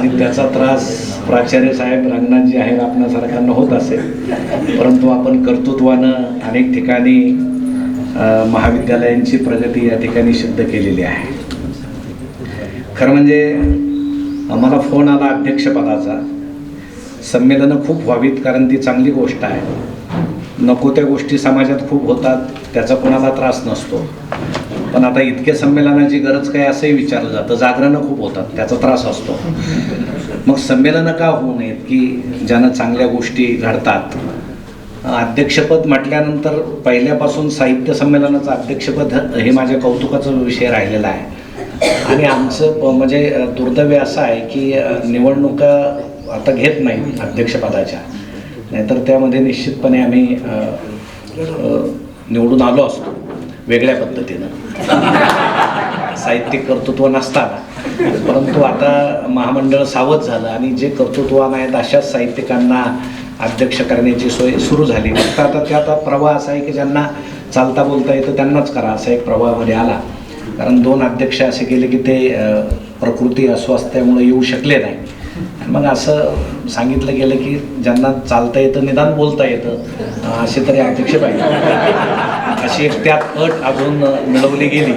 आणि त्याचा त्रास प्राचार्य साहेब रंगनाथजी आहेत आपणासारख्यांना होत असेल. परंतु आपण कर्तृत्वानं अनेक ठिकाणी महाविद्यालयांची प्रगती या ठिकाणी सिद्ध केलेली आहे. खरं म्हणजे मला फोन आला अध्यक्षपदाचा. संमेलनं खूप व्हावीत कारण ती चांगली गोष्ट आहे. नको त्या गोष्टी समाजात खूप होतात त्याचा कोणाला त्रास नसतो. पण आता इतक्या संमेलनाची गरज काय असंही विचारलं जातं. जागरणं खूप होतात त्याचा त्रास असतो. मग संमेलनं का होऊ नयेत? की ज्यानं चांगल्या गोष्टी घडतात. अध्यक्षपद म्हटल्यानंतर पहिल्यापासून साहित्य संमेलनाचं अध्यक्षपद हे माझ्या कौतुकाचा विषय राहिलेला आहे. आणि आमचं प- म्हणजे दुर्दैव्य दुर्दैव असं आहे की निवडणुका आता घेत नाही अध्यक्षपदाच्या. नाहीतर त्यामध्ये निश्चितपणे आम्ही निवडून आलो असतो. वेगळ्या पद्धतीनं. साहित्यिक कर्तृत्व नसताना. परंतु आता महामंडळ सावध झालं आणि जे कर्तृत्वान आहेत अशाच साहित्यिकांना अध्यक्ष करण्याची सोय सुरू झाली. फक्त आता त्यात प्रवाह असा आहे की ज्यांना चालता बोलता येतं त्यांनाच करा असा एक प्रवाहामध्ये आला. कारण दोन अध्यक्ष असे केले की ते प्रकृती अस्वास्थ्यामुळे येऊ शकले नाही. मग असं सांगितलं गेलं की ज्यांना चालता येतं निदान बोलता येतं असे तरी अध्यक्ष पाहिजे अशी एक त्यात अट अजून मिळवली गेली.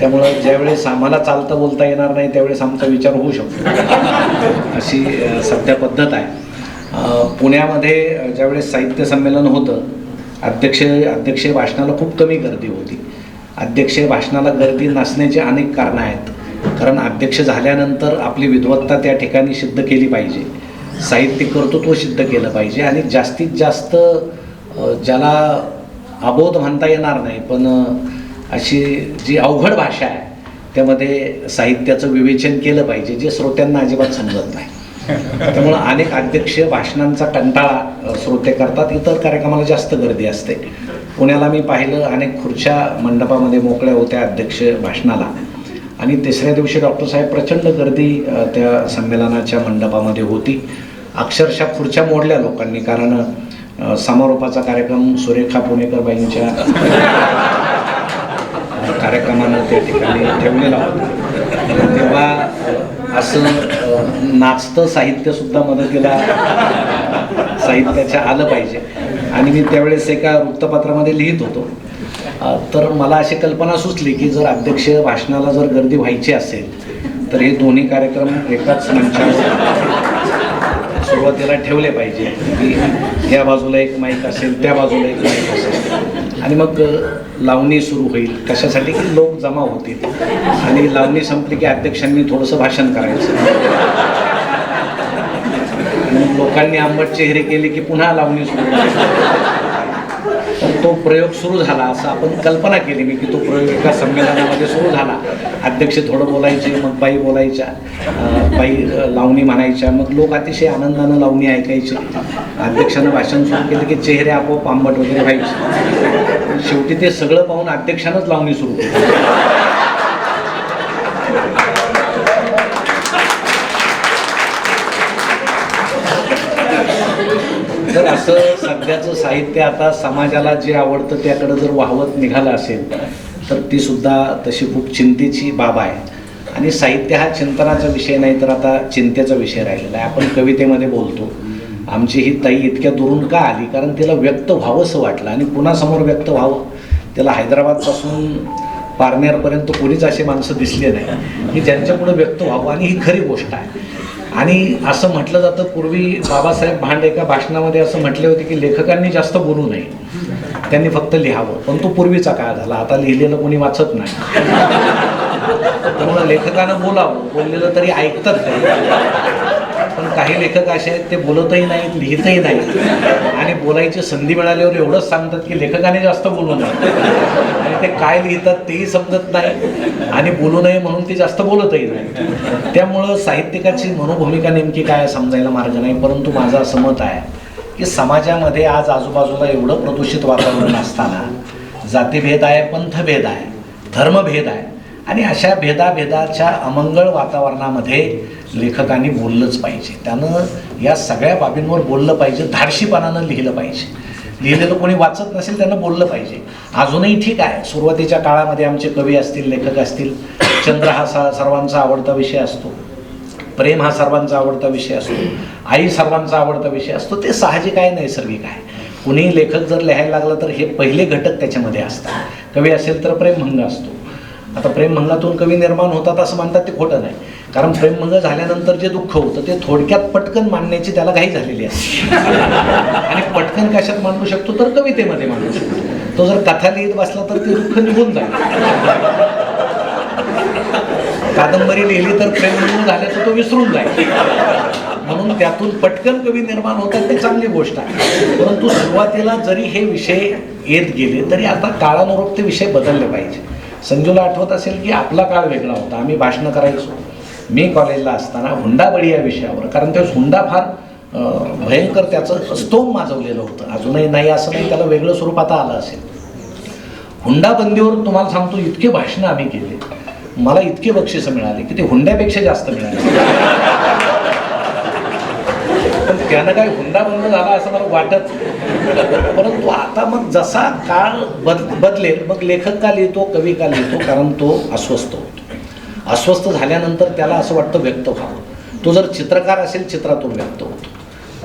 त्यामुळं ज्यावेळेस आम्हाला चालता बोलता येणार नाही त्यावेळेस आमचा विचार होऊ शकतो. अशी सध्या पद्धत आहे. पुण्यामध्ये ज्यावेळेस साहित्य संमेलन होतं अध्यक्ष अध्यक्षीय भाषणाला खूप कमी गर्दी होती. अध्यक्षीय भाषणाला गर्दी नसण्याची अनेक कारणं आहेत. कारण अध्यक्ष झाल्यानंतर आपली विद्वत्ता त्या ठिकाणी सिद्ध केली पाहिजे. साहित्यिक कर्तृत्व सिद्ध केलं पाहिजे आणि जास्तीत जास्त ज्याला अबोध म्हणता येणार नाही पण अशी जी अवघड भाषा आहे त्यामध्ये साहित्याचं विवेचन केलं पाहिजे जे श्रोत्यांना अजिबात समजत नाही. त्यामुळं अनेक अध्यक्ष भाषणांचा कंटाळा श्रोते करतात. इतर कार्यक्रमाला जास्त गर्दी असते. पुण्याला मी पाहिलं अनेक खुर्च्या मंडपामध्ये मोकळ्या होत्या अध्यक्ष भाषणाला. आणि तिसऱ्या दिवशी डॉक्टर साहेब प्रचंड गर्दी त्या संमेलनाच्या मंडपामध्ये होती. अक्षरशः खुर्च्या मोडल्या लोकांनी कारण समारोपाचा कार्यक्रम सुरेखा पुणेकरबाईंच्या कार्यक्रमानं त्या ठिकाणी ठेवलेला होता. तेव्हा असं नाचतं साहित्यसुद्धा मदतीला साहित्याच्या आलं पाहिजे. आणि मी त्यावेळेस एका वृत्तपत्रामध्ये लिहित होतो. तर मला अशी कल्पना सुचली की जर अध्यक्ष भाषणाला जर गर्दी व्हायची असेल तर हे दोन्ही कार्यक्रम एकाच मंचावर सुरुवातीला ठेवले पाहिजे. की या बाजूला एक माईक असेल त्या बाजूला एक माईक असेल. आणि मग लावणी सुरू होईल. कशासाठी? की लोक जमा होतील. आणि लावणी संपली की अध्यक्षांनी थोडंसं भाषण करायचं. मग लोकांनी आंबट चेहरे केले की पुन्हा लावणी सुरू प्रयोग सुरू झाला असं आपण कल्पना केली मी की तो प्रयोग एका संमेलनामध्ये सुरू झाला. अध्यक्ष थोडं बोलायचे मग बाई बोलायच्या बाई लावणी म्हणायच्या मग लोक अतिशय आनंदानं लावणी ऐकायचे. अध्यक्षानं भाषण सुरू केलं की चेहरे आपोआप आंबट वगैरे व्हायचे. शेवटी ते सगळं पाहून अध्यक्षानंच लावणी सुरू केली. सध्याचं साहित्य आता समाजाला जे आवडतं त्याकडं जर वाहवत निघालं असेल तर ती सुद्धा तशी खूप चिंतेची बाब आहे. आणि साहित्य हा चिंतनाचा विषय नाही तर आता चिंतेचा विषय राहिलेला आहे. आपण कवितेमध्ये बोलतो आमची ही ताई इतक्या दुरून का आली? कारण तिला व्यक्त व्हावंसं वाटलं आणि कुणासमोर व्यक्त व्हावं? त्याला हैदराबादपासून पारनेरपर्यंत कोणीच असे माणसं दिसले नाही. की ज्यांच्यापुढे व्यक्त व्हावं आणि ही खरी गोष्ट आहे. आणि असं म्हटलं जातं पूर्वी बाबासाहेब भांड एका भाषणामध्ये असं म्हटले होते की लेखकांनी जास्त बोलू नये. त्यांनी फक्त लिहावं. पण तो पूर्वीचा काळ झाला. आता लिहिलेलं कोणी वाचत नाही. त्यामुळे लेखकानं बोलावं. बोललेलं तरी ऐकतात नाही पण काही लेखक असे आहेत ते बोलतही नाहीत लिहितही नाहीत. आणि बोलायची संधी मिळाल्यावर एवढंच सांगतात की लेखकाने जास्त बोलू नये. आणि ते काय लिहितात तेही समजत नाही. आणि बोलू नये म्हणून ते जास्त बोलतही नाही त्यामुळं साहित्यिकाची मनोभूमिका नेमकी काय समजायला मार्ग नाही परंतु माझं असं मत आहे की समाजामध्ये आज आजूबाजूला एवढं प्रदूषित वातावरण असताना जातीभेद आहे पंथभेद आहे धर्मभेद आहे. आणि अशा भेदाभेदाच्या अमंगळ वातावरणामध्ये लेखकांनी बोललंच पाहिजे. त्यानं या सगळ्या बाबींवर बोललं पाहिजे धाडशीपणानं लिहिलं पाहिजे. लिहिलेलं कोणी वाचत नसेल त्यांना बोललं पाहिजे. अजूनही ठीक आहे सुरुवातीच्या काळामध्ये आमचे कवी असतील लेखक असतील. चंद्र हा सा सर्वांचा आवडता विषय असतो. प्रेम हा सर्वांचा आवडता विषय असतो. आई सर्वांचा आवडता विषय असतो. ते साहजिक आहे नैसर्गिक आहे. कुणीही लेखक जर लिहायला लागला तर हे पहिले घटक त्याच्यामध्ये असतात. कवी असेल तर प्रेमभंग असतो. आता प्रेमभंगातून कवी निर्माण होतात असं म्हणतात ते खोटं नाही. कारण प्रेमभंग झाल्यानंतर जे दुःख होतं ते थोडक्यात पटकन मांडण्याची त्याला घाई झालेली असते आणि पटकन कशात मांडू शकतो तर कवितेमध्ये मांडू शकतो. तो जर कथा लिहित बसला तर ते दुःख निघून जाईल. कादंबरी लिहिली तर प्रेमभंग झाल्याचं तो विसरून जाईल. म्हणून त्यातून पटकन कवी निर्माण होतात ते चांगली गोष्ट आहे. परंतु सुरुवातीला जरी हे विषय येत गेले तरी आता काळानुरूप ते विषय बदलले पाहिजे. संजूला आठवत असेल की आपला काळ वेगळा होता. आम्ही भाषणं करायचो. मी कॉलेजला असताना हुंडाबळी या विषयावर कारण त्यावेळेस हुंडा फार भयंकर त्याचं स्तोम माजवलेलं होतं. अजूनही नाही असं नाही त्याला वेगळं स्वरूप आता आलं असेल. हुंडाबंदीवर तुम्हाला सांगतो इतके भाषणं आम्ही केले. मला इतके बक्षिसं मिळाले की ते हुंड्यापेक्षा जास्त मिळाले. पण त्यानं काय हुंडा बंद झाला असं मला वाटत परंतु आता मग जसा काळ बद बदलेल मग लेखक का लिहितो कवी का लिहितो कारण तो अस्वस्थ होतो. अस्वस्थ झाल्यानंतर त्याला असं वाटतं व्यक्त व्हावं तो जर चित्रकार असेल चित्रातून व्यक्त होतो.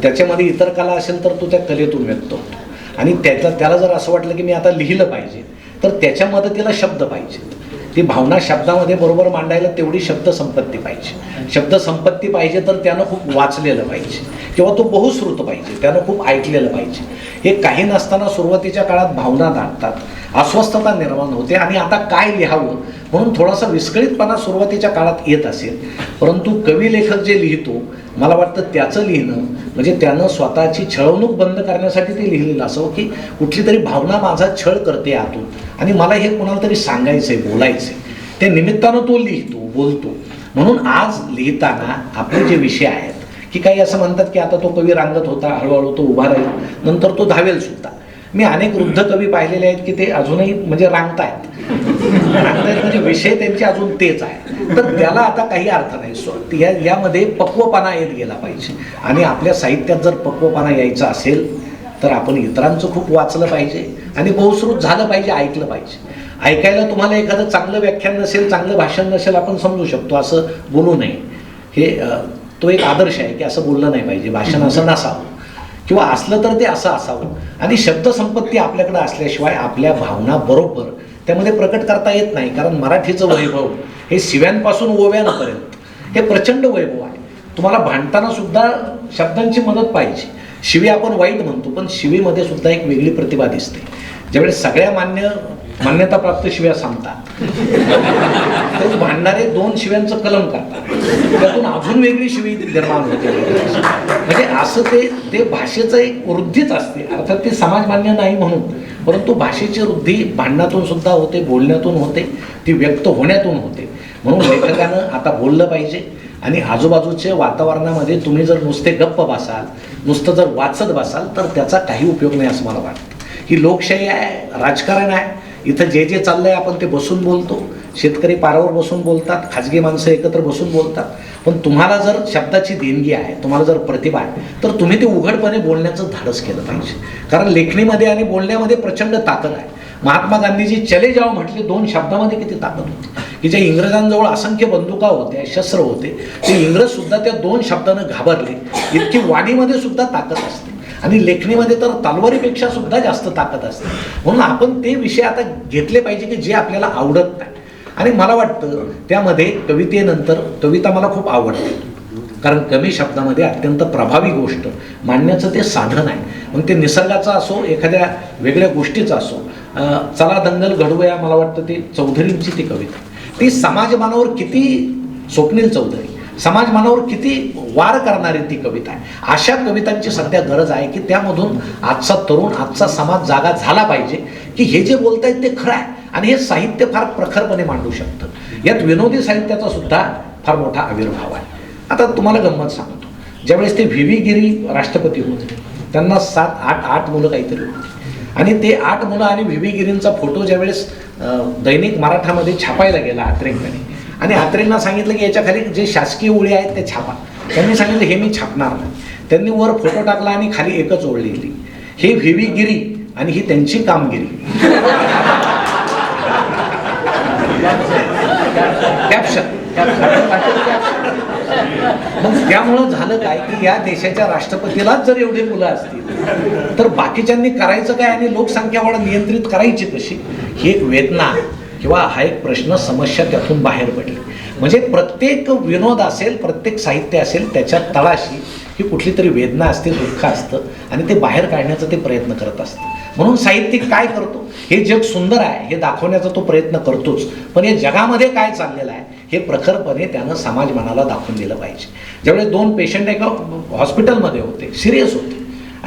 त्याच्यामध्ये इतर कला असेल तर तो त्या कलेतून व्यक्त होतो. आणि त्याचा त्याला जर असं वाटलं की मी आता लिहिलं पाहिजे तर त्याच्या मदतीला शब्द पाहिजेत. ती भावना शब्दामध्ये बरोबर मांडायला तेवढी शब्द संपत्ती पाहिजे. शब्दसंपत्ती पाहिजे तर त्यानं खूप वाचलेलं पाहिजे. किंवा तो बहुश्रुत पाहिजे त्यानं खूप ऐकलेलं पाहिजे. हे काही नसताना सुरुवातीच्या काळात भावना दाटतात अस्वस्थता निर्माण होते आणि आता काय लिहावं म्हणून थोडासा विस्कळीतपणा सुरुवातीच्या काळात येत असेल. परंतु कवी लेखक जे लिहितो मला वाटतं त्याचं लिहिणं म्हणजे त्यानं स्वतःची छळवणूक बंद करण्यासाठी ते लिहिलेलं असं की कुठली तरी भावना माझा छळ करते आतून. आणि मला हे कोणाला तरी सांगायचंय बोलायचंय. त्या निमित्तानं तो लिहितो बोलतो. म्हणून आज लिहिताना आपले जे विषय आहेत की काही असं म्हणतात की आता तो कवी रांगत होता हळूहळू तो उभा राहील नंतर तो धावेल सुद्धा. मी अनेक वृद्ध कवी पाहिलेले आहेत की ते अजूनही म्हणजे रांगतायत. रांगतायत म्हणजे विषय त्यांचे अजून तेच आहे तर त्याला आता काही अर्थ नाही. सो या यामध्ये पक्वपणा येत गेला पाहिजे. आणि आपल्या साहित्यात जर पक्वपणा यायचा असेल तर आपण इतरांचं खूप वाचलं पाहिजे आणि बहुश्रुत झालं पाहिजे ऐकलं पाहिजे. ऐकायला तुम्हाला एखादं चांगलं व्याख्यान नसेल चांगलं भाषण नसेल आपण समजू शकतो. असं बोलू नये. हे तो एक आदर्श आहे की असं बोललं नाही पाहिजे. भाषण असं नसावं. किंवा असलं तर ते असं असावं. आणि शब्दसंपत्ती आपल्याकडं असल्याशिवाय आपल्या भावना बरोबर त्यामध्ये प्रकट करता येत नाही. कारण मराठीचं वैभव हे शिव्यांपासून ओव्यांपर्यंत हे प्रचंड वैभव आहे. तुम्हाला भांडताना सुद्धा शब्दांची मदत पाहिजे. शिवी आपण वाईट म्हणतो पण शिवीमध्ये सुद्धा एक वेगळी प्रतिभा दिसते. ज्यावेळेस सगळ्या मान्य मान्यताप्राप्त शिव्या सांगतात भांडणारे दोन शिव्यांचं कलम करतात त्यातून अजून वेगळी शिवी निर्माण होते. म्हणजे असं ते ते भाषेचं एक वृद्धीच असते. अर्थात ते समाजमान्य नाही म्हणून. परंतु भाषेची वृद्धी भांडणातून सुद्धा होते बोलण्यातून होते ती व्यक्त होण्यातून होते. म्हणून लेखकानं आता बोललं पाहिजे. आणि आजूबाजूच्या वातावरणामध्ये तुम्ही जर नुसते गप्प बसाल नुसतं जर वाचत बसाल तर त्याचा काही उपयोग नाही असं मला वाटतं. ही लोकशाही आहे राजकारण आहे. इथं जे जे चाललंय आपण ते बसून बोलतो. शेतकरी पारावर बसून बोलतात खाजगी माणसं एकत्र बसून बोलतात. पण तुम्हाला जर शब्दाची देणगी आहे तुम्हाला जर प्रतिभा आहे तर तुम्ही ते उघडपणे बोलण्याचं धाडस केलं पाहिजे. कारण लेखणीमध्ये आणि बोलण्यामध्ये प्रचंड ताकद आहे. महात्मा गांधीजी चले जाव म्हटले दोन शब्दामध्ये किती ताकद होती? की ज्या इंग्रजांजवळ असंख्य बंदुका होत्या शस्त्र होते ते इंग्रज सुद्धा त्या दोन शब्दानं घाबरले. इतकी वाणीमध्ये सुद्धा ताकद असते. आणि लेखणीमध्ये तर तलवारीपेक्षा सुद्धा जास्त ताकद असते. म्हणून आपण ते विषय आता घेतले पाहिजे की जे आपल्याला आवडत नाही. आणि मला वाटतं त्यामध्ये कवितेनंतर कविता मला खूप आवडते. कारण कमी शब्दामध्ये अत्यंत प्रभावी गोष्ट. मांडण्याचं ते साधन आहे. मग ते निसर्गाचं असो एखाद्या वेगळ्या गोष्टीचं असो चला दंगल घडवूया मला वाटतं ते चौधरींची ती कविता. ती समाजमानावर किती स्वप्नील चौधरी. समाजमानावर किती वार करणारी ती कविता आहे. अशा कवितांची सध्या गरज आहे की त्यामधून आजचा तरुण आजचा समाज जागा झाला पाहिजे की हे जे बोलतायत ते खरं आहे आणि हे साहित्य फार प्रखरपणे मांडू शकतं. यात विनोदी साहित्याचा सुद्धा फार मोठा आविर्भाव आहे. आता तुम्हाला गंमत सांगतो. ज्यावेळेस ते व्ही. व्ही. गिरी राष्ट्रपती होते त्यांना सात आठ आठ मुलं काहीतरी होती. आणि ते आठ मुलं आणि व्ही. व्ही. गिरींचा फोटो ज्यावेळेस दैनिक मराठामध्ये छापायला गेला आत्रेंकडे आणि हात्रेंना सांगितलं की याच्या खाली जे शासकीय ओळी आहेत ते छापा. त्यांनी सांगितलं हे मी छापणार नाही. त्यांनी वर फोटो टाकला आणि खाली एकच ओळ लिहिली. हे व्हिवीगिरी आणि ही त्यांची कामगिरी. कॅप्शन त्यामुळं झालं काय की या देशाच्या राष्ट्रपतीलाच जर एवढे मुलं असतील तर बाकीच्यांनी करायचं काय आणि लोकसंख्या वाढ नियंत्रित करायची कशी? ही एक वेदना किंवा हा एक प्रश्न समस्या त्यातून बाहेर पडली. म्हणजे प्रत्येक विनोद असेल प्रत्येक साहित्य असेल त्याच्या तळाशी ही कुठली तरी वेदना असते दुःख असतं आणि ते बाहेर काढण्याचा ते प्रयत्न करत असतं. म्हणून साहित्यिक काय करतो? हे जग सुंदर आहे हे दाखवण्याचा तो प्रयत्न करतोच. पण या जगामध्ये काय चाललेलं आहे? हे प्रखरपणे त्यानं समाज मनाला दाखवून दिलं पाहिजे. ज्यावेळेस दोन पेशंट एका हॉस्पिटलमध्ये होते सिरियस होते.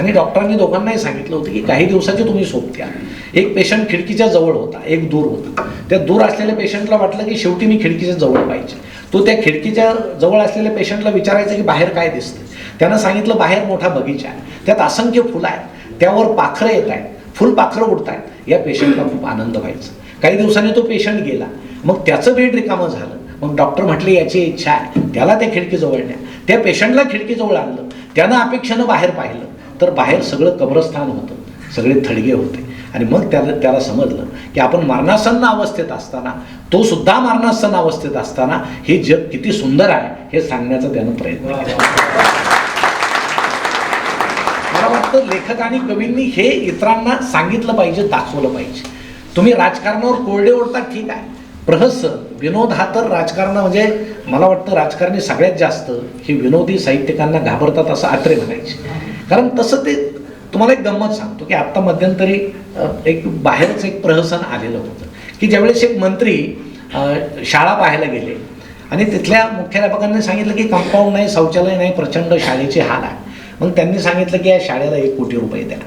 आणि डॉक्टरांनी दोघांनाही सांगितलं होतं की काही दिवसाची तुम्ही सोप द्या एक पेशंट खिडकीच्या जवळ होता एक दूर होता. त्या दूर असलेल्या पेशंटला वाटलं की शेवटी मी खिडकीच्या जवळ पाहिजे. तो त्या खिडकीच्या जवळ असलेल्या पेशंटला विचारायचं की बाहेर काय दिसतं त्यानं सांगितलं बाहेर मोठा बगीचा आहे. त्यात असंख्य फुलं आहेत. त्यावर पाखरं येत आहेत. फुलपाखरं उडत आहेत. या पेशंटला खूप आनंद व्हायचा. काही दिवसांनी तो पेशंट गेला. मग त्याचं बेड रिकामं झालं. मग डॉक्टर म्हटले याची इच्छा आहे. त्याला त्या खिडकीजवळ न्या. त्या पेशंटला खिडकीजवळ आणलं. त्यानं अपेक्षेनं बाहेर पाहिलं. तर बाहेर सगळं कब्रस्थान होतं सगळे थडगे होते. आणि मग त्याला त्याला समजलं की आपण मरणासन्न अवस्थेत असताना तो सुद्धा मरणासन्न अवस्थेत असताना हे जग किती सुंदर आहे हे सांगण्याचा त्यानं प्रयत्न केला. मला वाटतं लेखक आणि कवींनी हे इतरांना सांगितलं पाहिजे दाखवलं पाहिजे. तुम्ही राजकारणावर कोरडे ओढता ठीक आहे. प्रहस विनोद हा तर राजकारणा म्हणजे मला वाटतं राजकारणी सगळ्यात जास्त हे विनोदी साहित्यिकांना घाबरतात असं आत्रे म्हणायचे. कारण तसं ते तुम्हाला एक गंमत सांगतो की आत्ता मध्यंतरी एक बाहेरच एक प्रहसन आलेलं होतं. की ज्यावेळेस एक मंत्री शाळा पाहायला गेले आणि तिथल्या मुख्याध्यापकांनी सांगितलं की कंपाऊंड नाही शौचालय नाही प्रचंड शाळेचे हाल आहे. मग त्यांनी सांगितलं की या शाळेला एक कोटी रुपये द्या.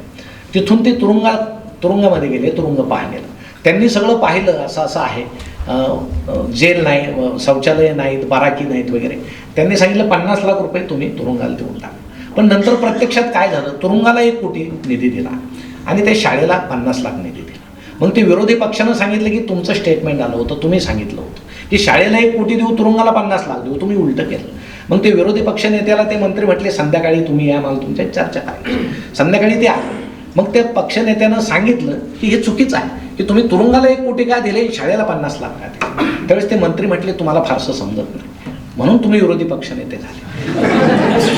तिथून ते तुरुंगात तुरुंगामध्ये गेले तुरुंग पाहण्याला त्यांनी सगळं पाहिलं असं असं आहे. जेल नाही शौचालय नाहीत बाराकी नाहीत वगैरे. त्यांनी सांगितलं पन्नास लाख रुपये तुम्ही तुरुंगाला देऊन टाका. पण नंतर प्रत्यक्षात काय झालं? तुरुंगाला एक कोटी निधी दिला आणि त्या शाळेला पन्नास लाख निधी दिला. मग ते विरोधी पक्षानं सांगितलं की तुमचं स्टेटमेंट आलं होतं तुम्ही सांगितलं होतं. की शाळेला एक कोटी देऊ तुरुंगाला पन्नास लाख देऊ तुम्ही उलटं केलं. मग ते विरोधी पक्ष नेत्याला ते मंत्री म्हटले संध्याकाळी तुम्ही या मला तुमच्या चर्चा करायची संध्याकाळी ते आलं. मग त्या पक्षनेत्यानं सांगितलं की हे चुकीचं आहे की तुम्ही तुरुंगाला एक कोटी का दिले शाळेला पन्नास लाख का दिले? त्यावेळेस ते मंत्री म्हटले तुम्हाला फारसं समजत नाही. म्हणून तुम्ही विरोधी पक्षनेते झाले.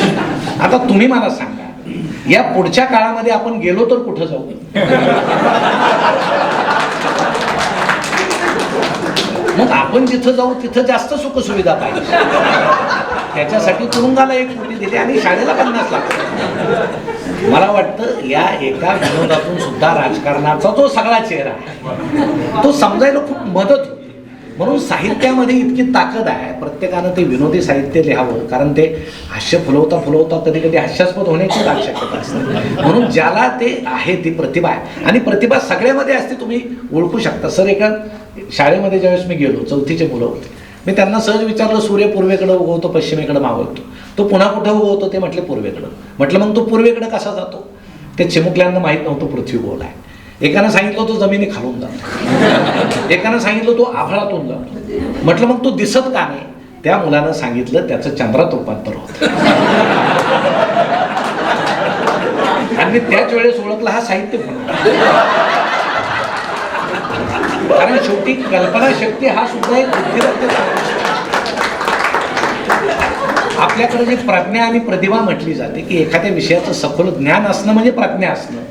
आता तुम्ही मला सांगा या पुढच्या काळामध्ये आपण गेलो तर कुठं जाऊ? मग आपण जिथं जाऊ तिथं जास्त सुखसुविधा पाहिजे. त्याच्यासाठी तुरुंगाला एक कोटी दिली आणि शाळेला पन्नास लाख मला वाटतं या एका विनोदातून सुद्धा राजकारणाचा तो सगळा चेहरा तो समजायला खूप मदत होती म्हणून साहित्यामध्ये इतकी ताकद आहे. प्रत्येकानं ते विनोदी साहित्य लिहावं. कारण ते हास्य फुलवता फुलवता कधी कधी हास्यास्पद होण्याची दाट शक्यता असते. म्हणून ज्याला ते आहे ती प्रतिभा आहे. आणि प्रतिभा सगळ्यामध्ये असते तुम्ही ओळखू शकता. सर एका शाळेमध्ये ज्यावेळेस मी गेलो चौथीचे मुलं होते. मी त्यांना सहज विचारलं सूर्य पूर्वेकडे उगवतो पश्चिमेकडे मावळतो. तो पुन्हा कुठं उगवतो ते म्हटले पूर्वेकडं. म्हटलं मग तो पूर्वेकडे कसा जातो? ते चिमुकल्यांना माहीत नव्हतं पृथ्वी गोल आहे एकानं सांगितलं तो जमिनी खालून जातो एकानं सांगितलं तो आभाळातून जातो म्हटलं मग तो दिसत का नाही? त्या मुलानं सांगितलं त्याचं चंद्रात रूपांतर होत. आणि त्याच वेळेस ओळखला हा साहित्य म्हणून कारण शेवटी कल्पना शक्ती हा सुद्धा एक बुद्धिमत्तेचा आपल्याकडे जी प्रज्ञा आणि प्रतिभा म्हटली जाते की एखाद्या विषयाचं सखोल ज्ञान असणं म्हणजे प्रज्ञा असणं.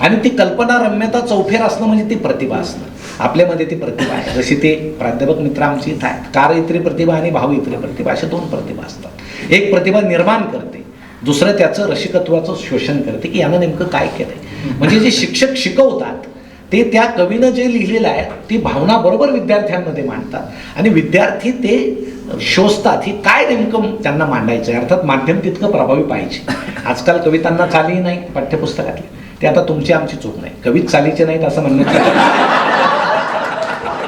आणि ती कल्पना रम्यता चौफेर असणं म्हणजे ती प्रतिभा असणं. आपल्यामध्ये ती प्रतिभा आहे. जशी ते प्राध्यापक मित्र आमची इथं आहेत. कार इतरी प्रतिभा आणि भाव इतरी प्रतिभा अशा दोन प्रतिभा असतात. एक प्रतिभा निर्माण करते. दुसरं त्याचं रसिकत्वाचं शोषण करते. की यानं नेमकं काय केलंय? म्हणजे जे शिक्षक शिकवतात ते त्या कवीनं जे लिहिलेलं आहे ती भावना बरोबर विद्यार्थ्यांमध्ये मांडतात. आणि विद्यार्थी ते शोषतात. ही काय नेमकं त्यांना मांडायचं आहे अर्थात माध्यम तितकं प्रभावी पाहिजे. आजकाल कवितांना चालही नाही पाठ्यपुस्तकातली. ते आता तुमची आमची चूक नाही. कवी चालीचे नाहीत असं म्हणण्यात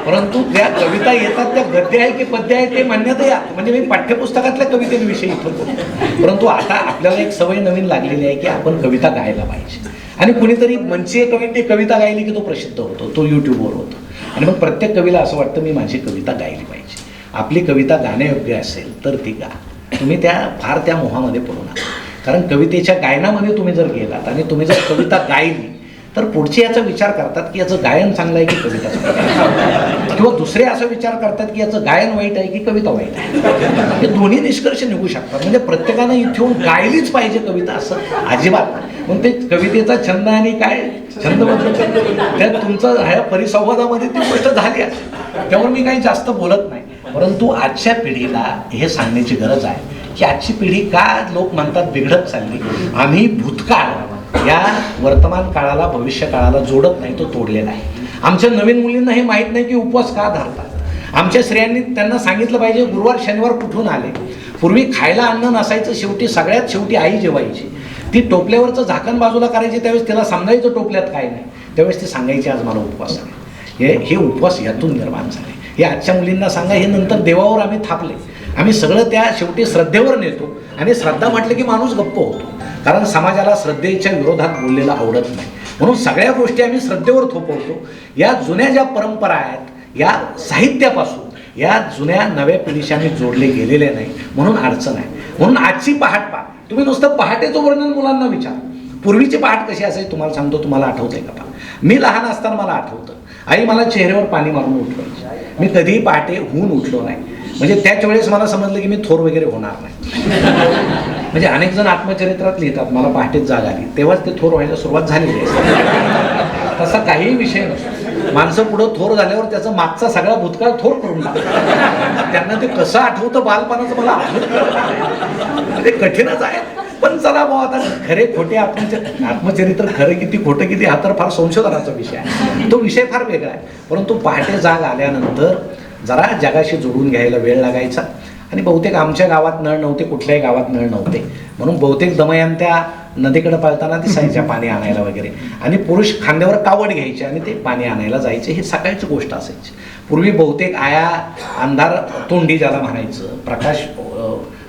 परंतु ज्या कविता येतात त्या गद्य आहे की पद्य आहे ते म्हणण्यातही या. म्हणजे मी पाठ्यपुस्तकातल्या कवितेविषयी इथं बोलतो. परंतु आता आपल्याला एक सवय नवीन लागलेली आहे की आपण कविता गायला पाहिजे. आणि कुणीतरी मंचीय कवींनी कविता गायली की तो प्रसिद्ध होतो तो यूट्यूबवर होतो. आणि मग प्रत्येक कवीला असं वाटतं मी माझी कविता गायली पाहिजे. आपली कविता गाण्यायोग्य असेल तर ती गा. तुम्ही त्या फार त्या मोहामध्ये पडू नका. कारण कवितेच्या गायनामध्ये तुम्ही जर गेलात आणि तुम्ही जर कविता गायली तर पुढचे याचा विचार करतात की याचं गायन चांगलं आहे की कविता चांगली किंवा दुसरे असा विचार करतात की याचं गायन वाईट आहे की कविता वाईट आहे? हे दोन्ही निष्कर्ष निघू शकतात. म्हणजे प्रत्येकानं इथून गायलीच पाहिजे कविता असं अजिबात नाही. मग ते कवितेचा छंद आणि काय? छंद म्हणजे त्यात तुमचं ह्या परिसंवादामध्ये ती गोष्ट झाली आहे त्यामुळे मी काही जास्त बोलत नाही. परंतु आजच्या पिढीला हे सांगण्याची गरज आहे. की आजची पिढी का लोक म्हणतात बिघडत चालली? आम्ही भूतकाळ या वर्तमान काळाला भविष्य काळाला जोडत नाही तो तोडलेला आहे. आमच्या नवीन मुलींना हे माहीत नाही की उपवास का धरतात. आमच्या स्त्रियांनी त्यांना सांगितलं पाहिजे गुरुवार शनिवार कुठून आले? पूर्वी खायला अन्न नसायचं शेवटी सगळ्यात शेवटी आई जेवायची. ती टोपल्यावरचं झाकण बाजूला करायची त्यावेळेस तिला समजायचं टोपल्यात काय नाही. त्यावेळेस ती सांगायची आज मला उपवास आहे. हे हे उपवास यातून निर्माण झाले. हे आजच्या मुलींना सांगा हे नंतर देवावर आम्ही थापले. आम्ही सगळं त्या शेवटी श्रद्धेवर नेतो. आणि श्रद्धा म्हटलं की माणूस गप्प होतो. कारण समाजाला श्रद्धेच्या विरोधात बोललेला आवडत नाही. म्हणून सगळ्या गोष्टी आम्ही श्रद्धेवर थोपवतो. या जुन्या ज्या परंपरा आहेत या साहित्यापासून या जुन्या नव्या पिढीशी आम्ही जोडले गेलेले नाही. म्हणून अडचण आहे. म्हणून आजची पहाट पहा. तुम्ही नुसतं पहाटेचं वर्णन मुलांना विचार. पूर्वीची पहाट कशी असायची तुम्हाला सांगतो तुम्हाला आठवतंय का पा मी लहान असताना मला आठवतं. आई मला चेहऱ्यावर पाणी मारून उठवायची. मी कधीही पहाटे होऊन उठलो नाही. म्हणजे त्याच वेळेस मला समजलं की मी थोर वगैरे होणार नाही. म्हणजे अनेक जण आत्मचरित्रात लिहितात मला पहाटेच जाग आली. तेव्हाच ते थोर व्हायला सुरुवात झालेली आहे. तसा काहीही विषय नसतो. माणसं पुढं थोर झाल्यावर त्याचा मागचा सगळा भूतकाळ थोर करून त्यांना ते कसं आठवतं बालपणाचं मला आठवत ते कठीणच आहे. पण चला भाऊ आता खरे खोटे आत्मच आत्मचरित्र खरे किती खोटं किती हा तर फार संशोधनाचा विषय आहे. तो विषय फार वेगळा आहे. परंतु पहाटे जाग आल्यानंतर जरा जगाशी जोडून घ्यायला वेळ लागायचा. आणि बहुतेक आमच्या गावात नळ नव्हते कुठल्याही गावात नळ नव्हते. म्हणून बहुतेक दमयंत्या त्या नदीकडे पळताना दिसायच्या पाणी आणायला वगैरे. आणि पुरुष खांद्यावर कावड घ्यायचे आणि ते पाणी आणायला जायचे. हे सकाळची गोष्ट असायची. पूर्वी बहुतेक आया अंधार तोंडी ज्याला म्हणायचं प्रकाश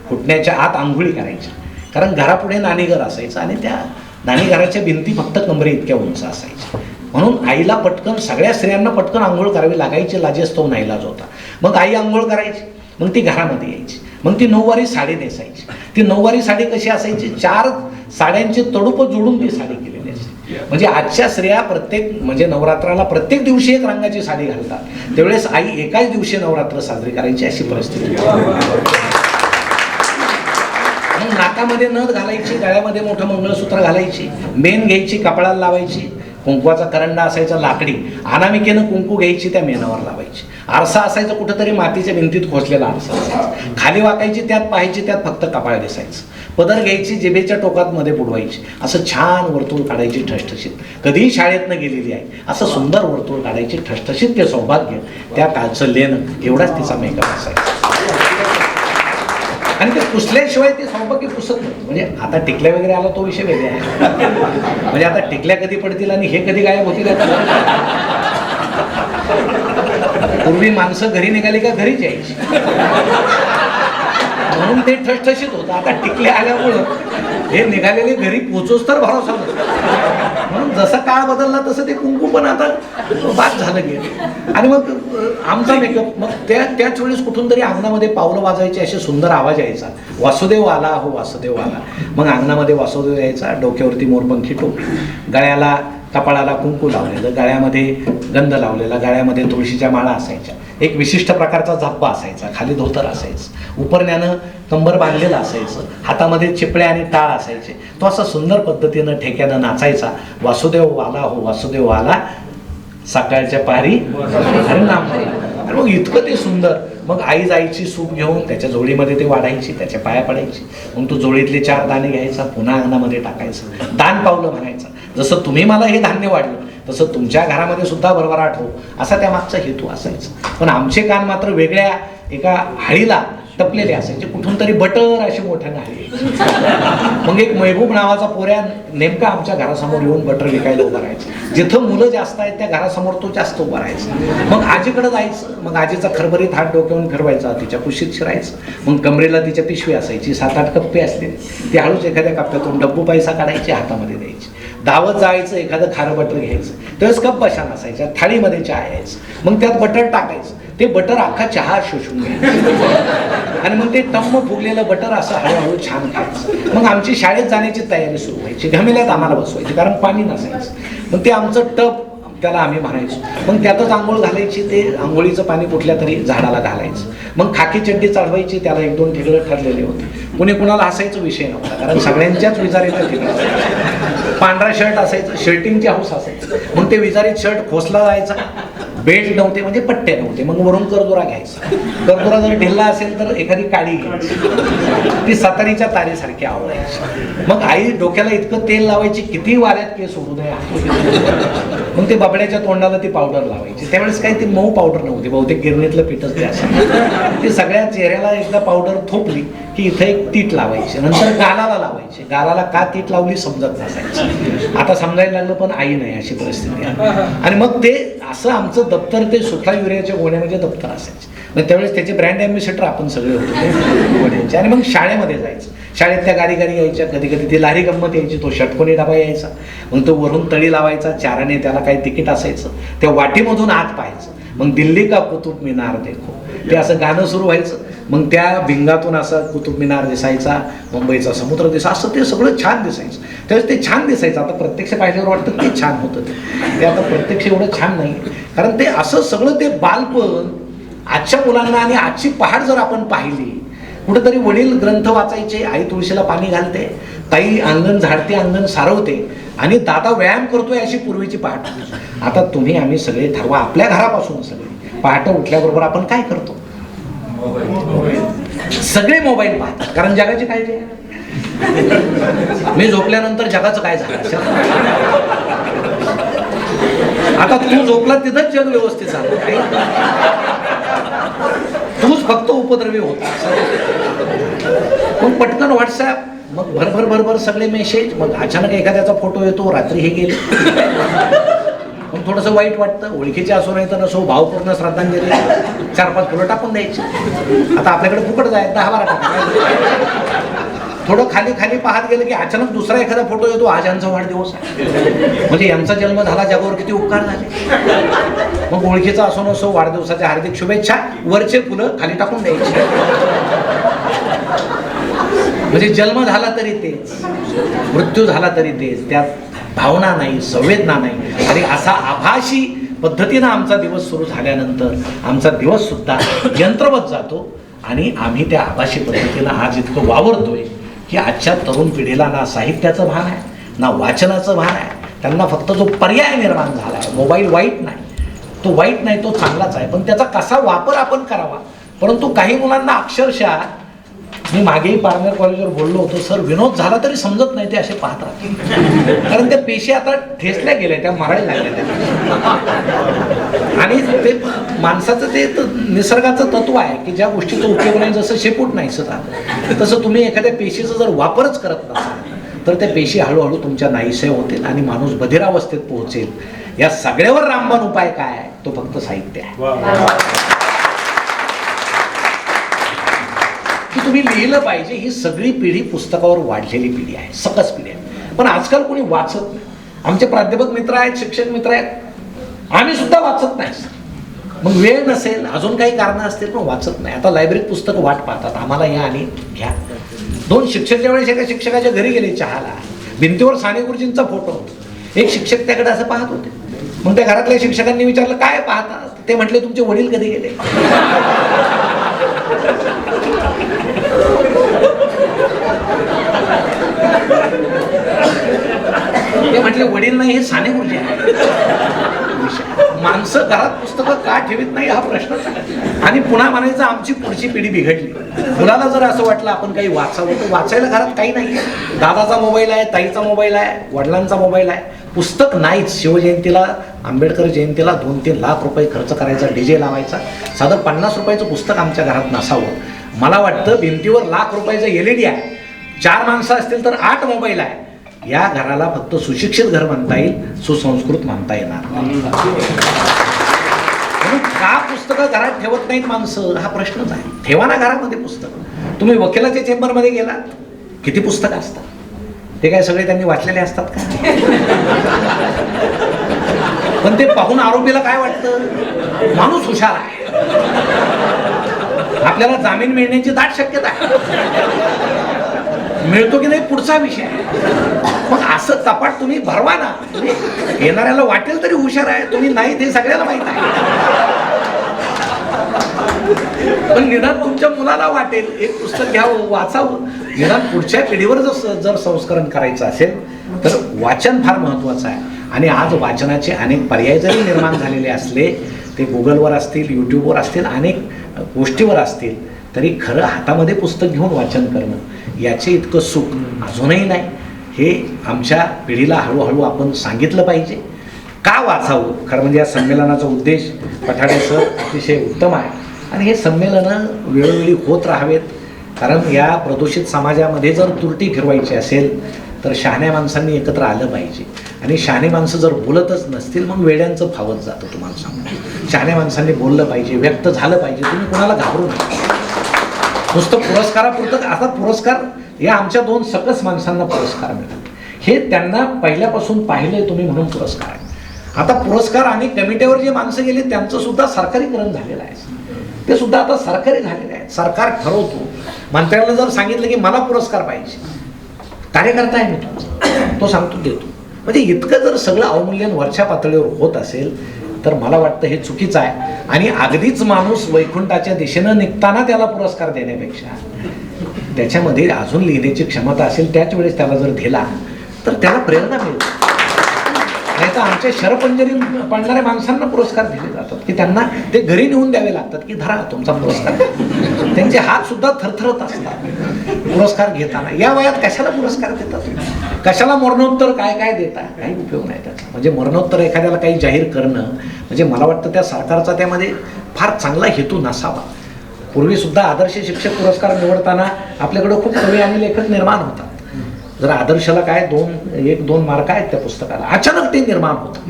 फुटण्याच्या आत आंघोळी करायच्या कारण घरापुढे नाणीघर असायचं आणि त्या नाणीघराच्या भिंती फक्त कमरे इतक्या उंच असायच्या. म्हणून आईला पटकन सगळ्या स्त्रियांना पटकन आंघोळ करावी लागायची लाजेस्तव नाईलाज होता. मग आई आंघोळ करायची मग ती घरामध्ये यायची. मग ती नऊवारी साडी नेसायची. ती नऊवारी साडी कशी असायची? चार साड्यांचे तडूप जोडून ती साडी केलेली असते म्हणजे आजच्या स्त्रिया प्रत्येक म्हणजे नवरात्राला प्रत्येक दिवशी एक रंगाची साडी घालतात. त्यावेळेस आई एकाच दिवशी नवरात्र साजरी करायची अशी परिस्थिती मग नाकामध्ये नथ घालायची गळ्यामध्ये मोठं मंगळसूत्र घालायची मेन घ्यायची कपडाला लावायची. कुंकवाचा करंडा असायचा लाकडी. अनामिकेनं कुंकू घ्यायची त्या मेनावर लावायची. आरसा असायचा कुठंतरी मातीच्या भिंतीत खोचलेला आरसा असायचा. खाली वाकायची त्यात पाहायची त्यात फक्त कपाळ दिसायचं. पदर घ्यायची जिबेच्या टोकात मध्ये बुडवायची. असं छान वर्तुळ काढायची ठसठशीत. कधीही शाळेतनं गेलेली आहे असं सुंदर वर्तुळ काढायची ठसठशीत ते सौभाग्य त्या काळचं लेणं. एवढाच तिचा मेकअप असायचा. आणि ते पुसल्याशिवाय ते सौभाग्य पुसत नाही. म्हणजे आता टिकल्या वगैरे आला तो विषय वेगळा आहे. म्हणजे आता टिकल्या कधी पडतील आणि हे कधी गायब होतील पूर्वी माणसं घरी निघाली का घरीच यायची. म्हणून ते ठसठशीत होतं. आता टिकल्या आल्यामुळं हे निघालेले घरी पोचोच तर भरोसा नसतो. म्हणून जसा काळ बदलला तसं ते कुंकू पण आता बाद झालं गेलं आणि मग आमचा मेकअप मग त्या त्याच वेळेस कुठून तरी अंगणामध्ये पावलं वाजायचे असे सुंदर आवाज यायचा. वासुदेव आला हो वासुदेव आला. मग अंगणामध्ये वासुदेव यायचा डोक्यावरती मोरपंखी टोपी गळ्याला कपाळाला कुंकू लावलेलं गळ्यामध्ये गंध लावलेला गळ्यामध्ये तुळशीच्या माळा असायच्या. एक विशिष्ट प्रकारचा झप्पा असायचा खाली धोतर असायचं. उपरण्यानं कंबर बांधलेलं असायचं हातामध्ये चिपळे आणि टाळ असायचे. तो असा सुंदर पद्धतीनं ठेक्यानं नाचायचा वासुदेव वाला हो वासुदेव आला. सकाळच्या पारी हरिनाम आणि मग इतकं ते सुंदर. मग आई जायची सूप घेऊन त्याच्या जोडीमध्ये ते वाढायची त्याच्या पाया पडायची. मग तो जोडीतले चार दाणे घ्यायचा पुन्हा अंगणामध्ये टाकायचं. दान पावलं म्हणायचं. जसं तुम्ही मला हे धान्य वाढलं तसं तुमच्या घरामध्ये सुद्धा भरभराट हो. असा त्या मागचा हेतू असायचा. पण आमचे कान मात्र वेगळ्या एका हाळीला टपलेले असायचे कुठून तरी बटर असे मोठ्याने आले मग एक महबूब नावाचा पोऱ्या नेमका आमच्या घरासमोर येऊन बटर विकायला उभा राहायचं. जिथं मुलं जास्त आहेत त्या घरासमोर तो जास्त उभा राहायचा. मग आजीकडे जायचं मग आजीचा खरभरीत हात डोक्यावरून फिरवायचा तिच्या कुशीत शिरायचं. मग कमरेला तिच्या पिशवी असायची सात आठ कप्पे असले. ती हळूच एखाद्या कप्प्यातून डब्बू पैसा काढायची हातामध्ये द्यायची. दावत जायचं एखादं खारं बटर घ्यायचं. त्यावेळेस कप बशान नसायच्या थाळीमध्ये चहा यायचं. मग त्यात बटर टाकायचं. ते बटर अख्खा चहा शोषून घ्यायचं. आणि मग ते टम्म फुगलेलं बटर असं हळूहळू छान खायचं. मग आमची शाळेत जाण्याची तयारी सुरू व्हायची. घमेल्यात आम्हाला बसवायची कारण पाणी नसायचं. मग ते आमचं टप त्याला आम्ही म्हणायचो. मग त्यातच आंघोळ घालायची ते आंघोळीचं पाणी कुठल्या तरी झाडाला घालायचं. मग खाकी चड्डी चढवायची त्याला एक दोन ठिकाणं ठरलेले होते. कुणी कुणाला हसायचा विषय नव्हता कारण सगळ्यांच्याच विजारीचं ठिकाण पांढरा शर्ट असायचं शर्टिंगची हाऊस असायचं. मग ते विजारीत शर्ट खोसला जायचा. बेल्ट नव्हते म्हणजे पट्टे नव्हते. मग वरून करदुरा घ्यायचा. करदुरा जर ढिल्ला असेल तर एखादी काडी घ्यायची. ती सातारीच्या तारेसारखी आवडायची. मग आई डोक्याला इतकं तेल लावायची किती वाऱ्यात केस सोडू नये. मग ते बाबड्याच्या तोंडाला ती पावडर लावायची. त्यावेळेस काही ती मऊ पावडर नव्हती बहुतेक गिरणीतलं पिठच ते असं. ती सगळ्या चेहऱ्याला एकदा पावडर थोपली की इथं एक तीट लावायची. नंतर गालाला लावायची. गालाला का तीट लावली समजत नसायची. आता समजायला लागलं पण आई नाही अशी परिस्थिती. आणि मग ते असं आमचं दप्तर ते सुखा युरियाच्या गोण्यामध्ये दप्तर असायचे. मग त्यावेळेस त्याचे ब्रँड अँबॅसेडर आपण सगळे होतो ते गोण्यांचे. आणि मग शाळेमध्ये जायचं. शाळेत त्या गारी गाडी यायच्या कधी कधी ती लारी गंमत यायची तो षटकोनी डबा यायचा. मग तो वरून तळी लावायचा चाराने त्याला काही तिकीट असायचं. त्या वाटीमधून आत पाहायचं. मग दिल्ली का कुतुब मिनार देखो. ते असं गाणं सुरू व्हायचं. मग त्या भिंगातून असं कुतुब मिनार दिसायचा मुंबईचा समुद्र दिसा असं ते सगळं छान दिसायचं. त्यावेळेस ते छान दिसायचं. आता प्रत्यक्ष पाहिल्यावर वाटतं ते छान होतं ते. ते आता प्रत्यक्ष एवढं छान नाही. कारण ते असं सगळं ते बालपण आजच्या मुलांना आणि आजची पहाड जर आपण पाहिली कुठेतरी वडील ग्रंथ वाचायचे आई तुळशीला पाणी घालते ताई अंगण झाडते अंगण सारवते आणि दादा व्यायाम करतोय अशी पूर्वीची पहाट. आता तुम्ही आम्ही सगळे ठरवा आपल्या घरापासून सगळे. पहाटे उठल्याबरोबर आपण काय करतो? सगळे मोबाईल पाहतात कारण जगाची काळजी मी झोपल्यानंतर जगाचं काय झालं आता तू झोपला तिथंच जग व्यवस्थित झालं तूच फक्त उपद्रवी होता. मग पटकन व्हॉट्सॲप मग भरभर भरभर सगळे मेसेज मग अचानक एखाद्याचा फोटो येतो रात्री हे गेले. मग थोडंसं वाईट वाटतं ओळखीचे असो नाही तर नसो भावपूर्ण श्रद्धांजली चार पाच फुलं टाकून द्यायची. आता आपल्याकडे फुकट जाय दहा बारा टाका. थोडं खाली खाली पाहत गेलं की अचानक दुसरा एखादा फोटो येतो आज यांचा वाढदिवस म्हणजे यांचा जन्म झाला जगावर किती उपकार झाले. मग ओळखीचा असो नसो वाढदिवसाच्या हार्दिक शुभेच्छा वरचे फुलं खाली टाकून द्यायची. म्हणजे जन्म झाला तरी तेच मृत्यू झाला तरी तेच त्यात भावना नाही संवेदना नाही. आणि असा आभाशी पद्धतीनं आमचा दिवस सुरू झाल्यानंतर आमचा दिवस सुद्धा यंत्रवत जातो आणि आम्ही त्या आभाशी पद्धतीनं आज इतकं वावरतोय की आजच्या तरुण पिढीला ना साहित्याचं भान आहे ना वाचनाचं भान आहे. त्यांना फक्त जो पर्याय निर्माण झाला आहे. मोबाईल वाईट नाही. तो वाईट नाही तो चांगलाच आहे. पण त्याचा कसा वापर आपण करावा? परंतु काही मुलांना अक्षरशः मी मागेही पारनेर कॉलेजवर बोललो होतो सर विनोद झाला तरी समजत नाही ते असे पाहत राहतात कारण त्या पेशी आता ठेचल्या गेल्या त्या मारायला लागल्या त्या आणि ते माणसाचं ते निसर्गाचं तत्व आहे की ज्या गोष्टीचा उपयोग नाही जसं शेपूट नाही सुद्धा तसं तुम्ही एखाद्या पेशीचा जर वापरच करत नसाल तर त्या पेशी हळूहळू तुमच्या नाहीसे होतील आणि माणूस बधिरावस्थेत पोहोचेल. या सगळ्यावर रामबाण उपाय काय आहे? तो फक्त साहित्य आहे. तुम्ही लिहिलं पाहिजे ही सगळी पिढी पुस्तकावर वाढलेली पिढी आहे सकस पिढी आहे. पण आजकाल कोणी वाचत नाही. आमचे प्राध्यापक मित्र आहेत शिक्षक मित्र आहेत. आम्ही सुद्धा वाचत नाही. मग वेळ नसेल अजून काही कारणं असतील पण वाचत नाही. आता लायब्ररीत पुस्तक वाट पाहतात. आम्हाला या आणि घ्या. दोन शिक्षक ज्यावेळेस एका शिक्षकाच्या घरी गेले चहाला भिंतीवर साने गुरुजींचा फोटो एक शिक्षक त्याकडे असं पाहत होते. मग त्या घरातल्या शिक्षकांनी विचारलं काय पाहतात ते म्हटले तुमचे वडील कधी गेले? ते म्हटले वडील नाही हे साने गुरुजी आहे माणसं घरात पुस्तकं का ठेवीत नाही? हा प्रश्न. आणि पुन्हा म्हणायचं आमची पुढची पिढी बिघडली. मुलाला जर असं वाटलं आपण काही वाचावं तर वाचायला घरात काही नाही. दादाचा मोबाईल आहे ताईचा मोबाईल आहे वडिलांचा मोबाईल आहे. पुस्तक नाहीच. शिवजयंतीला आंबेडकर जयंतीला दोन तीन लाख रुपये खर्च करायचा डी जे लावायचा. साधं पन्नास रुपयाचं पुस्तक आमच्या घरात नसावं. मला वाटतं भिंतीवर लाख रुपयाचं एल ई डी आहे. चार माणसं असतील तर आठ मोबाईल आहे. या घराला फक्त सुशिक्षित घर म्हणता येईल सुसंस्कृत म्हणता येणार म्हणून का पुस्तकं घरात ठेवत नाहीत माणसं? हा प्रश्नच आहे. ठेवा ना घरामध्ये पुस्तक. तुम्ही वकिलाच्या चेंबरमध्ये गेलात किती पुस्तकं असतात? ते काय सगळे त्यांनी वाचलेले असतात का? पण ते पाहून आरोपीला काय वाटतं? माणूस हुशार आहे. आपल्याला जामीन मिळण्याची दाट शक्यता आहे. मिळतो की नाही पुढचा विषय. मग असं चपाट तुम्ही भरवा ना. तुम्ही येणाऱ्याला वाटेल तरी हुशार आहे तुम्ही नाही ते सगळ्याला माहीत आहे. पण निदान तुमच्या मुलाला वाटेल एक पुस्तक घ्यावं वाचावं. निदान पुढच्या पिढीवर जर जर संस्करण करायचं असेल तर वाचन फार महत्वाचं आहे. आणि आज वाचनाचे अनेक पर्याय जरी निर्माण झालेले असले ते गुगलवर असतील यूट्यूबवर असतील अनेक गोष्टीवर असतील तरी खरं हातामध्ये पुस्तक घेऊन वाचन करणं याचे इतकं सुख अजूनही नाही. हे आमच्या पिढीला हळूहळू आपण सांगितलं पाहिजे. का वाचावं? खरं म्हणजे या संमेलनाचा उद्देश पठाडे सर अतिशय उत्तम आहे. आणि हे संमेलनं वेळोवेळी होत राहावेत. कारण या प्रदूषित समाजामध्ये जर तुरटी फिरवायची असेल तर शहाण्या माणसांनी एकत्र आलं पाहिजे. आणि शहाणे माणसं जर बोलतच नसतील मग वेड्यांचं फावत जातं तुम्हाला सांगून शहाणे माणसांनी बोललं पाहिजे व्यक्त झालं पाहिजे तुम्ही कोणाला घाबरू नका. नुसतं पुरस्कारापुरतं आता पुरस्कार या आमच्या दोन सकस माणसांना पुरस्कार मिळतात. हे त्यांना पहिल्यापासून पाहिले तुम्ही म्हणून पुरस्कार आहे. आता पुरस्कार आणि कमिटीवर जे माणसं गेले त्यांचं सुद्धा सरकारीकरण झालेलं आहे. ते सुद्धा आता सरकारी झालेले आहेत सरकार ठरवतो. मंत्र्याला जर सांगितलं की मला पुरस्कार पाहिजे. कार्यकर्ता आहे मी तुमचा. तो सांगतो देतो. म्हणजे इतकं जर सगळं अवमूल्यन वरच्या पातळीवर होत असेल तर मला वाटतं हे चुकीचं आहे. आणि अगदीच माणूस वैकुंठाच्या दिशेनं निघताना त्याला पुरस्कार देण्यापेक्षा त्याच्यामध्ये अजून लिहिण्याची क्षमता असेल त्याच वेळेस त्याला जर दिला तर त्याला प्रेरणा मिळते नाही तर आमच्या शरपंजरी पडणाऱ्या माणसांना पुरस्कार दिले जातात की त्यांना ते घरी नेऊन द्यावे लागतात की धरा तुमचा पुरस्कार. त्यांचे हात सुद्धा थरथरत असतात पुरस्कार घेताना. या वयात कशाला पुरस्कार देतात? कशाला मरणोत्तर काय काय देता? काही उपयोग नाही त्याचा. म्हणजे मरणोत्तर एखाद्याला काही जाहीर करणं म्हणजे मला वाटतं त्या सरकारचा त्यामध्ये फार चांगला हेतू नसावा. पूर्वी सुद्धा आदर्श शिक्षक पुरस्कार निवडताना आपल्याकडे खूप कवी आणि लेखक निर्माण होतात. जर आदर्शाला काय दोन एक दोन मार्क आहेत त्या पुस्तकाला अचानक ते निर्माण होतात.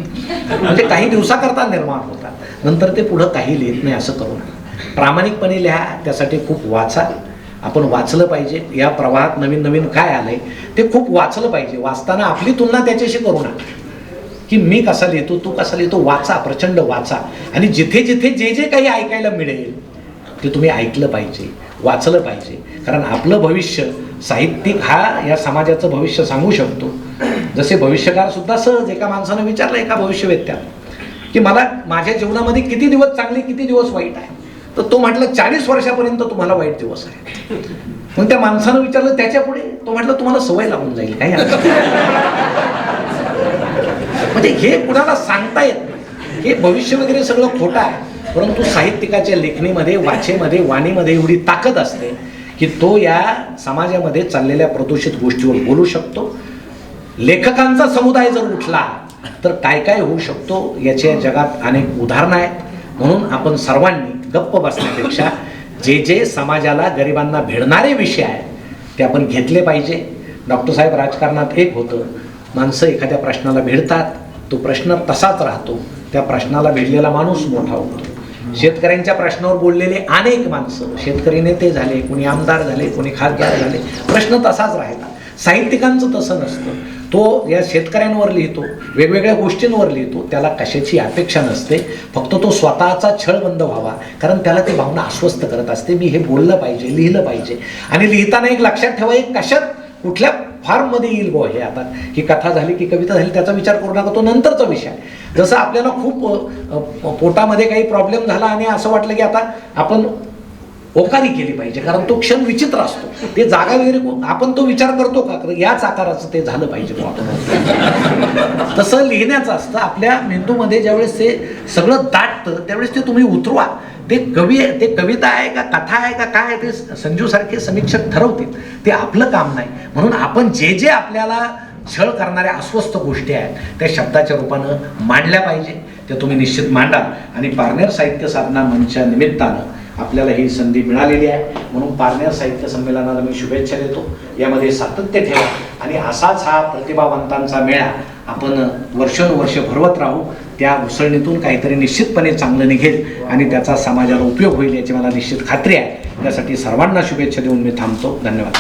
म्हणजे काही दिवसाकरता निर्माण होतात. नंतर ते पुढं काही लिहित नाही असं करू नका. प्रामाणिकपणे लिहा त्यासाठी खूप वाचा. आपण वाचलं पाहिजे. या प्रवाहात नवीन नवीन काय आलंय ते खूप वाचलं पाहिजे. वाचताना आपली तुलना त्याच्याशी करू नका. की मी कसा लिहितो तू कसा लिहितो वाचा प्रचंड वाचा. आणि जिथे जिथे जे जे काही ऐकायला मिळेल ते तुम्ही ऐकलं पाहिजे वाचलं पाहिजे. कारण आपलं भविष्य साहित्यिक हा या समाजाचं भविष्य सांगू शकतो. जसे भविष्यकार सुद्धा सहज एका माणसानं विचारलं एका भविष्यवेत्याला की मला माझ्या जीवनामध्ये किती दिवस चांगले किती दिवस वाईट आहे? तर तो म्हटलं चाळीस वर्षापर्यंत तुम्हाला वाईट दिवस आहे. मग त्या माणसानं विचारलं त्याच्या पुढे तो म्हटलं तुम्हाला सवय लागून जाईल काही हरकत नाही. म्हणजे हे कुणाला सांगता येत नाही. हे भविष्य वगैरे सगळं खोटं आहे. परंतु साहित्यिकाच्या लेखणीमध्ये वाचेमध्ये वाणीमध्ये एवढी ताकद असते की तो या समाजामध्ये चाललेल्या प्रदूषित गोष्टीवर बोलू शकतो. लेखकांचा समुदाय जर उठला तर काय काय होऊ शकतो याच्या जगात अनेक उदाहरणं आहेत. म्हणून आपण सर्वांनी गप्प बसण्यापेक्षा जे जे समाजाला गरिबांना भिडणारे विषय आहेत ते आपण घेतले पाहिजे. डॉक्टर साहेब राजकारणात एक होतं. माणसं एखाद्या प्रश्नाला भिडतात तो प्रश्न तसाच राहतो. त्या प्रश्नाला भिडलेला माणूस मोठा होतो. शेतकऱ्यांच्या प्रश्नावर बोललेले अनेक माणसं शेतकरी नेते झाले कोणी आमदार झाले कोणी खासदार झाले प्रश्न तसाच राहिला साहित्यिकांचं तसं नसतं. तो या शेतकऱ्यांवर लिहितो वेगवेगळ्या गोष्टींवर लिहितो त्याला कशाची अपेक्षा नसते फक्त तो स्वतःचा छळ बंद व्हावा कारण त्याला ती भावना अस्वस्थ करत असते. मी हे बोललं पाहिजे लिहिलं पाहिजे. आणि लिहिताना एक लक्षात ठेवा एक कशात कुठल्या फॉर्ममध्ये येईल बुवा हे आता. ही कथा झाली की कविता झाली त्याचा विचार करू नका तो नंतरचा विषय. आहे जसं आपल्याला खूप पोटामध्ये काही प्रॉब्लेम झाला आणि असं वाटलं की आता आपण ओकारी केली पाहिजे कारण तो क्षण विचित्र असतो. ते जागा वगैरे आपण तो विचार करतो का? तर याच आकाराचं ते झालं पाहिजे तसं लिहिण्याचं असतं. आपल्या मेंदूमध्ये ज्यावेळेस ते सगळं दाटतं त्यावेळेस ते तुम्ही उतरवा. ते कवी ते कविता आहे का कथा आहे का काय आहे ते संजू सारखे समीक्षक ठरवतील. ते आपलं काम नाही. म्हणून आपण जे जे आपल्याला छळ करणाऱ्या अस्वस्थ गोष्टी आहेत त्या शब्दाच्या रूपानं मांडल्या पाहिजे. त्या तुम्ही निश्चित मांडा. आणि पारनेर साहित्य साधना मंचच्या निमित्तानं आपल्याला ही संधी मिळालेली आहे. म्हणून पारनेर साहित्य संमेलनाला मी शुभेच्छा देतो. यामध्ये सातत्य ठेवा आणि असाच हा प्रतिभावंतांचा मेळा आपण वर्षानुवर्ष भरवत राहू. त्या उसळणीतून काहीतरी निश्चितपणे चांगलं निघेल आणि त्याचा समाजाला उपयोग होईल याची मला निश्चित खात्री आहे. त्यासाठी सर्वांना शुभेच्छा देऊन मी थांबतो. धन्यवाद.